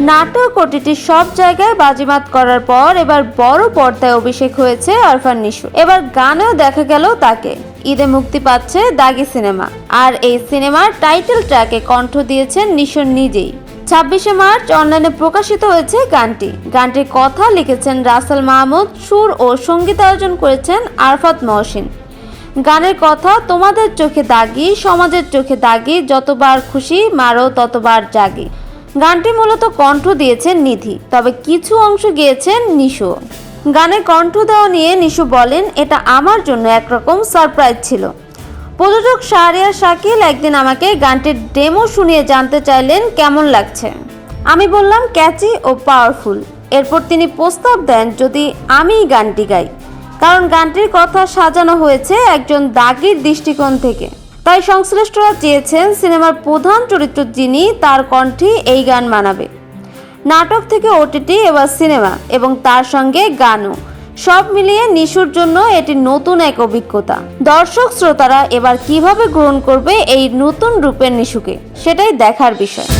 নাটক ওটিটি সব জায়গায় বাজিমাত করার পর এবার বড় পর্দায় অভিষেক হয়েছে আরফান নিশু। এবার গানেও দেখা গেল তাকে। ঈদে মুক্তি পাচ্ছে দাগি সিনেমা। আর এই সিনেমার টাইটেল ট্র্যাকে কণ্ঠ দিয়েছেন নিশোর নিজেই। ছাব্বিশে মার্চ অনলাইনে প্রকাশিত হয়েছে গানটি। গানটির কথা লিখেছেন রাসেল মাহমুদ, সুর ও সংগীত সঙ্গীতায়োজন করেছেন আরফাত মহসিন। গানের কথা, তোমাদের চোখে দাগি, সমাজের চোখে দাগি, যতবার খুশি মারো ততবার জাগি। গানটি মূলত কণ্ঠ দিয়েছেন নিধি, তবে কিছু অংশ গিয়েছেন নিশো। গানে কণ্ঠ দেওয়া নিয়ে নিশু বলেন, এটা আমার জন্য একরকম সারপ্রাইজ ছিল। প্রযোজক শাহরিয়ার শাকিল একদিন আমাকে গানটির ডেমো শুনিয়ে জানতে চাইলেন, কেমন লাগছে? আমি বললাম, ক্যাচি ও পাওয়ারফুল। এরপর তিনি প্রস্তাব দেন, যদি আমি গানটি গাই। কারণ গানটির কথা সাজানো হয়েছে একজন দাগির দৃষ্টিকোণ থেকে। তাই সংশ্লিষ্টরা চেয়েছেন সিনেমার প্রধান চরিত্র যিনি তার কণ্ঠে এই গান মানাবে। নাটক থেকে ওটিটি এবার সিনেমা এবং তার সঙ্গে গানও। সব মিলিয়ে নিশুর জন্য এটি নতুন এক অভিজ্ঞতা। দর্শক শ্রোতারা এবার কীভাবে গ্রহণ করবে এই নতুন রূপের নিশুকে, সেটাই দেখার বিষয়।